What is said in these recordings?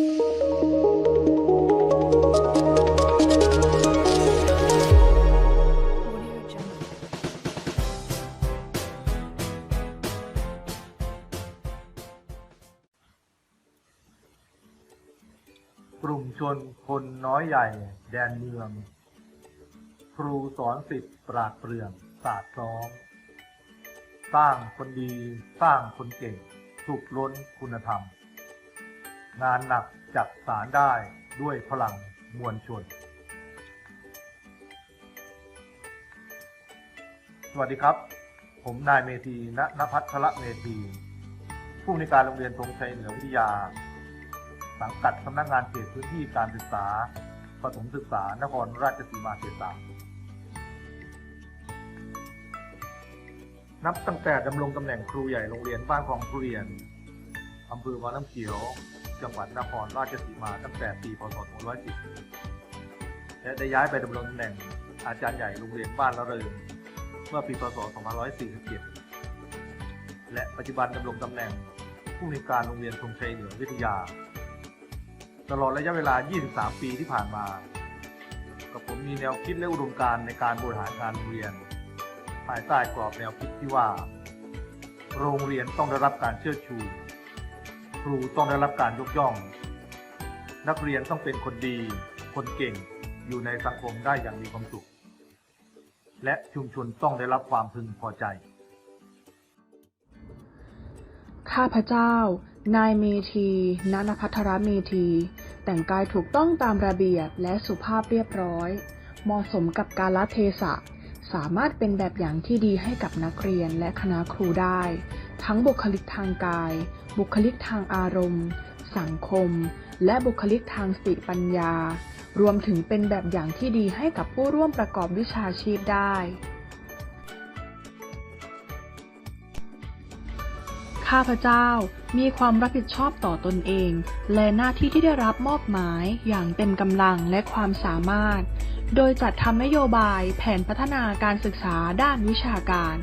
กลุ่มชนคนน้อยใหญ่ แดนเมือง ครูสอนสิทธิ์ปราดเปรื่อง ศาสตร์ซ้อม สร้างคนดี สร้างคนเก่ง สุขล้นคุณธรรม งานหนักจักสารได้ด้วยพลังมวลชน สวัสดีครับ ผมนายเมธีณนภัทรเมธี ผู้ในการโรงเรียนธงชัยเหนือวิทยา สังกัดสำนักงานเขตพื้นที่การศึกษาประถมศึกษานครราชสีมาเขตสามนับตั้งแต่ดำรงตำแหน่งครูใหญ่โรงเรียนบ้านคลองทุเรียนอำเภอวาน้ำเขียว จังหวัดนครราชสีมาตั้งแต่ปีพศ 2510 และได้ย้ายไปดำรงตำแหน่งอาจารย์ใหญ่โรงเรียนบ้านละเริงเมื่อปีพศ 2547 และปัจจุบันดำรงตำแหน่งผู้ในวยการโรงเรียนธงชัยเหนือวิทยา ตลอดระยะเวลา 23 ปีที่ผ่านมา กับผมมีแนวคิดและอุดมการณ์ในการบริหารงานโรงเรียน ภายใต้กรอบแนวคิดที่ว่า โรงเรียนต้องได้รับการเชิดชู ครูต้องได้รับการยกย่อง นักเรียนต้องเป็นคนดี คนเก่ง อยู่ในสังคมได้อย่างมีความสุข และชุมชนต้องได้รับความพึงพอใจ ข้าพเจ้า นายเมธีนนพัทรเมธี แต่งกายถูกต้องตามระเบียบและสุภาพเรียบร้อย เหมาะสมกับกาลเทศะ สามารถเป็นแบบอย่างที่ดีให้กับนักเรียนและคณะครูได้ ทั้งบุคลิกทางกาย บุคลิกทางอารมณ์ สังคม และบุคลิกทางสติปัญญา รวมถึงเป็นแบบอย่างที่ดีให้กับผู้ร่วมประกอบวิชาชีพได้ ข้าพเจ้ามีความรับผิดชอบต่อตนเอง และหน้าที่ที่ได้รับมอบหมายอย่างเต็มกำลังและความสามารถ โดยจัดทำนโยบายแผนพัฒนาการศึกษาด้านวิชาการ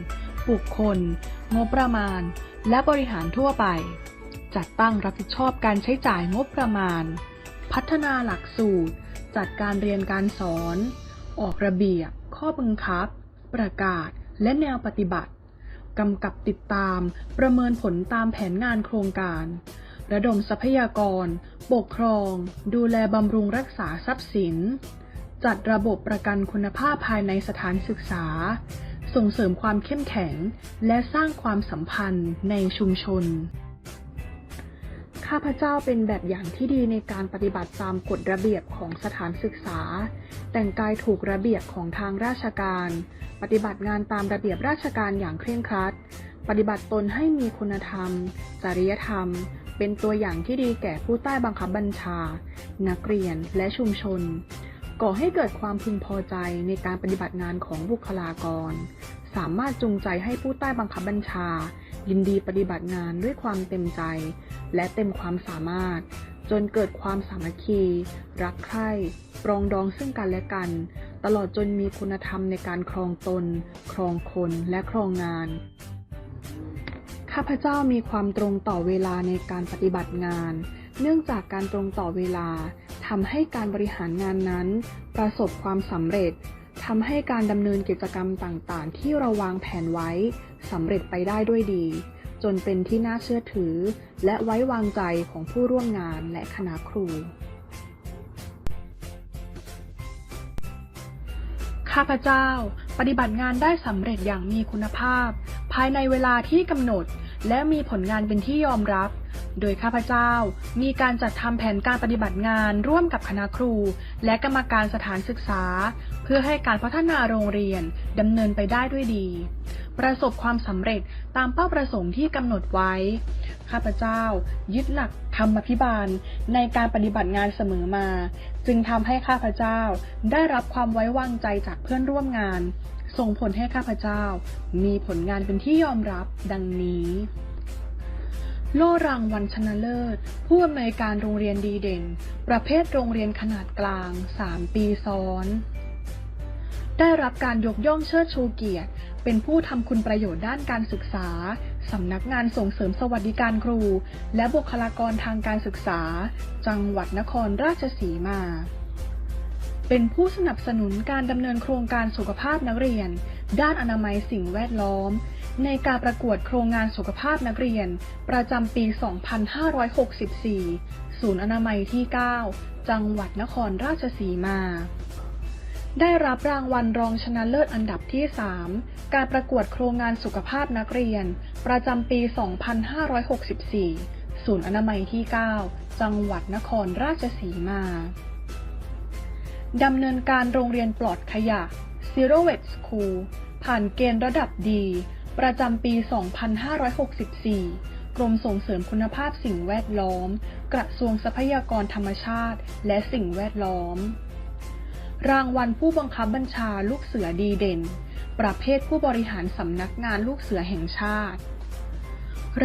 บุคคล งบประมาณ และบริหารทั่วไป จัดตั้งรับผิดชอบการใช้จ่ายงบประมาณ พัฒนาหลักสูตร จัดการเรียนการสอน ออกระเบียบ ข้อบังคับ ประกาศ และแนวปฏิบัติกำกับติดตาม ประเมินผลตามแผนงานโครงการ ระดมทรัพยากร ปกครอง ดูแลบำรุงรักษาทรัพย์สิน จัดระบบประกันคุณภาพภายในสถานศึกษา ส่งเสริมความเข้มแข็ง และสร้างความสัมพันธ์ในชุมชน ข้าพเจ้าเป็นแบบอย่างที่ดีในการปฏิบัติตามกฎระเบียบของสถานศึกษา แต่งกายถูกระเบียบของทางราชการ ปฏิบัติงานตามระเบียบราชการอย่างเคร่งครัด ปฏิบัติตนให้มีคุณธรรม จริยธรรม เป็นตัวอย่างที่ดีแก่ผู้ใต้บังคับบัญชา นักเรียนและชุมชน ก่อให้เกิดความพึงพอใจในการปฏิบัติงานของบุคลากร สามารถจูงใจให้ผู้ใต้บังคับบัญชา ยินดีปฏิบัติงานด้วยความเต็มใจ และเต็มความสามารถ จนเกิดความสามัคคี รักใคร่ปรองดองซึ่งกันและกัน ตลอดจนมีคุณธรรมในการครองตน ครองคนและครองงาน ข้าพเจ้ามีความตรงต่อเวลาในการปฏิบัติงาน เนื่องจากการตรงต่อเวลาทำให้การบริหารงานนั้น ประสบความสำเร็จทำให้การดำเนินกิจกรรมต่างๆ ที่เราวางแผนไว้สำเร็จไปได้ด้วยดี จนเป็นที่น่าเชื่อถือ และไว้วางใจของผู้ร่วมงานและคณะครู ข้าพเจ้า ปฏิบัติงานได้สำเร็จอย่างมีคุณภาพ ภายในเวลาที่กำหนด และมีผลงานเป็นที่ยอมรับ โดยข้าพเจ้ามีการจัดทำแผนการปฏิบัติงานร่วมกับคณะครู และกรรมการสถานศึกษา เพื่อให้การพัฒนาโรงเรียนดำเนินไปได้ด้วยดี ประสบความสำเร็จตามเป้าประสงค์ที่กำหนดไว้ ข้าพเจ้ายึดหลักธรรมพิบาลในการปฏิบัติงานเสมอมา จึงทำให้ข้าพเจ้าได้รับความไว้วางใจจากเพื่อนร่วมงาน ส่งผลให้ข้าพเจ้า มีผลงานเป็นที่ยอมรับดังนี้ โล่รางวัลชนะเลิศ ผู้อำนวยการโรงเรียนดีเด่น ประเภทโรงเรียนขนาดกลาง 3 ปีซ้อน ได้รับการยกย่องเชิดชูเกียรติ เป็นผู้ทำคุณประโยชน์ด้านการศึกษา สำนักงานส่งเสริมสวัสดิการครู และบุคลากรทางการศึกษา จังหวัดนครราชสีมา เป็นผู้สนับสนุนการดำเนินโครงการสุขภาพนักเรียน ด้านอนามัยสิ่งแวดล้อม ในการประกวดโครงงานสุขภาพนักเรียน ประจำปี 2564 ศูนย์อนามัยที่ 9 จังหวัดนครราชสีมา ได้รับรางวัลรองชนะเลิศอันดับที่ 3 การประกวดโครงงานสุขภาพนักเรียน ประจำปี 2564 ศูนย์อนามัยที่ 9 จังหวัดนครราชสีมา ดำเนินการโรงเรียนปลอดขยะ Zero Waste School ผ่านเกณฑ์ระดับดี ประจำปี 2564 กรมส่งเสริมคุณภาพสิ่งแวดล้อม กระทรวงทรัพยากรธรรมชาติ และสิ่งแวดล้อม รางวัลผู้บังคับบัญชาลูกเสือดีเด่น ประเภทผู้บริหารสำนักงานลูกเสือแห่งชาติ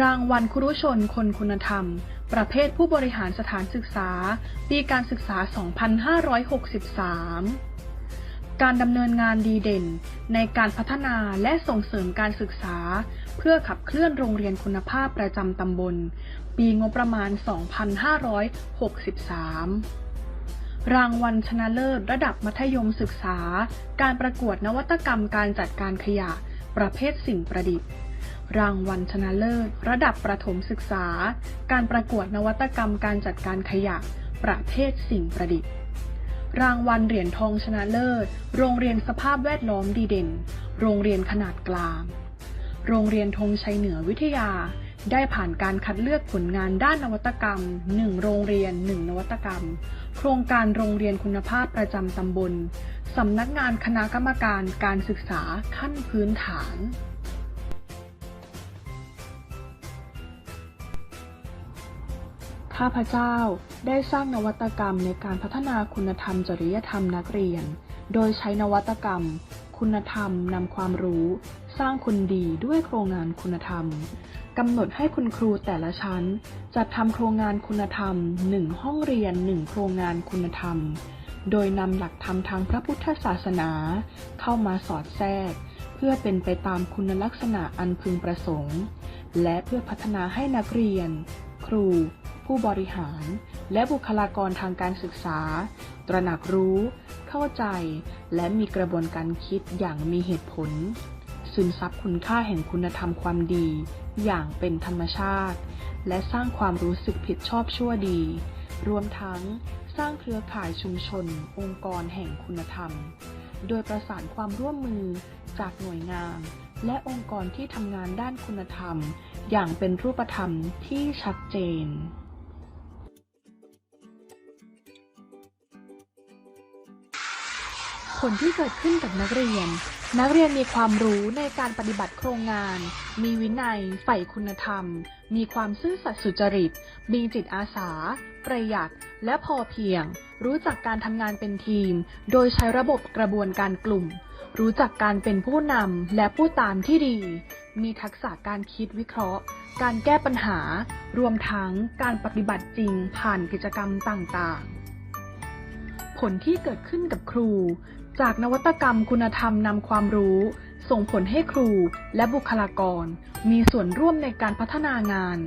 รางวัลครุชนคนคุณธรรม ประเภทผู้บริหารสถานศึกษา ปีการศึกษา 2563 การดำเนินงานดีเด่น ในการพัฒนาและส่งเสริมการศึกษา เพื่อขับเคลื่อนโรงเรียนคุณภาพประจำตำบล ปีงบประมาณ 2563รางวัลชนะเลิศระดับมัธยมศึกษา การประกวดนวัตกรรมการจัดการขยะ ประเภทสิ่งประดิษฐ์ รางวัลชนะเลิศระดับประถมศึกษา การประกวดนวัตกรรมการจัดการขยะ ประเภทสิ่งประดิษฐ์ รางวัลเหรียญทองชนะเลิศ โรงเรียนสภาพแวดล้อมดีเด่น โรงเรียนขนาดกลาง โรงเรียนธงชัยเหนือวิทยา ได้ผ่านการคัดเลือกผลงานด้านนวัตกรรม 1 โรงเรียน 1 นวัตกรรม โครงการโรงเรียนคุณภาพประจำตำบล สำนักงานคณะกรรมการการศึกษาขั้นพื้นฐาน ข้าพเจ้าได้สร้างนวัตกรรมในการพัฒนาคุณธรรมจริยธรรมนักเรียน โดยใช้นวัตกรรม คุณธรรมนำความรู้ สร้างคนดีด้วยโครงงานคุณธรรมกำหนดให้คุณครูแต่ละชั้น จัดทำโครงงานคุณธรรม 1 ห้องเรียน 1 โครงงานคุณธรรม โดยนำหลักธรรมทางพระพุทธศาสนา เข้ามาสอดแทรก เพื่อเป็นไปตามคุณลักษณะอันพึงประสงค์ และเพื่อพัฒนาให้นักเรียน ครู ผู้บริหาร และบุคลากรทางการศึกษา ตระหนักรู้ เข้าใจ และมีกระบวนการคิดอย่างมีเหตุผล ซึมซับคุณค่าแห่งคุณธรรมความดี อย่างเป็นธรรมชาติ และสร้างความรู้สึกผิดชอบชั่วดี รวมทั้งสร้างเครือข่ายชุมชน องค์กรแห่งคุณธรรม โดยประสานความร่วมมือจากหน่วยงาน และองค์กรที่ทำงานด้านคุณธรรม อย่างเป็นรูปธรรมที่ชัดเจนผลที่เกิดขึ้นกับนักเรียน นักเรียนมีความรู้ในการปฏิบัติโครงงาน มีวินัย ใฝ่คุณธรรม มีความซื่อสัตย์สุจริต มีจิตอาสา ประหยัด และพอเพียง รู้จักการทำงานเป็นทีม โดยใช้ระบบกระบวนการกลุ่ม รู้จักการเป็นผู้นำและผู้ตามที่ดี มีทักษะการคิดวิเคราะห์ การแก้ปัญหา รวมทั้งการปฏิบัติจริงผ่านกิจกรรมต่างๆ ผลที่เกิดขึ้นกับครู จากนวัตกรรมคุณธรรมนำความรู้ ส่งผลให้ครูและบุคลากร มีส่วนร่วมในการพัฒนางาน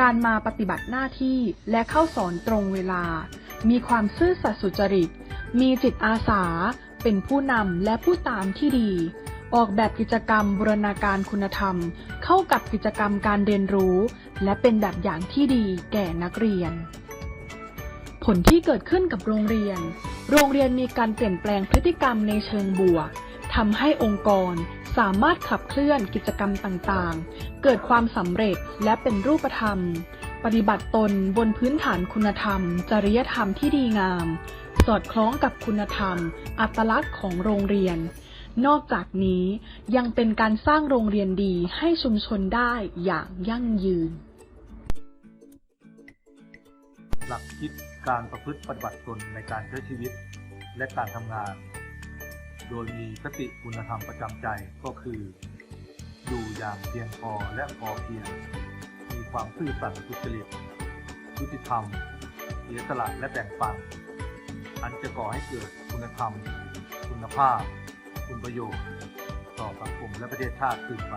การมาปฏิบัติหน้าที่และเข้าสอนตรงเวลา มีความซื่อสัตย์สุจริต มีจิตอาสา เป็นผู้นำและผู้ตามที่ดี ออกแบบกิจกรรมบูรณาการคุณธรรม เข้ากับกิจกรรมการเรียนรู้ และเป็นแบบอย่างที่ดีแก่นักเรียน ผลที่เกิดขึ้นกับโรงเรียน โรงเรียนมีการเปลี่ยนแปลงพฤติกรรมในเชิงบวกทำให้องค์กรสามารถขับเคลื่อนกิจกรรมต่างๆ เกิดความสำเร็จและเป็นรูปธรรม ปฏิบัติตนบนพื้นฐานคุณธรรม จริยธรรมที่ดีงาม สอดคล้องกับคุณธรรม อัตลักษณ์ของโรงเรียน นอกจากนี้ยังเป็นการสร้างโรงเรียนดีให้ชุมชนได้อย่างยั่งยืน หลักคิดการประพฤติปฏิบัติตนในการใช้ชีวิตและการทำงาน โดยมีคติคุณธรรมประจำใจก็คือ อยู่อย่างเพียงพอและพอเพียง มีความซื่อสัตย์สุจริตยุติธรรมเสียสละและแบ่งปัน อันจะก่อให้เกิดคุณธรรม คุณภาพ คุณประโยชน์ ต่อสังคมและประเทศชาติสืบไป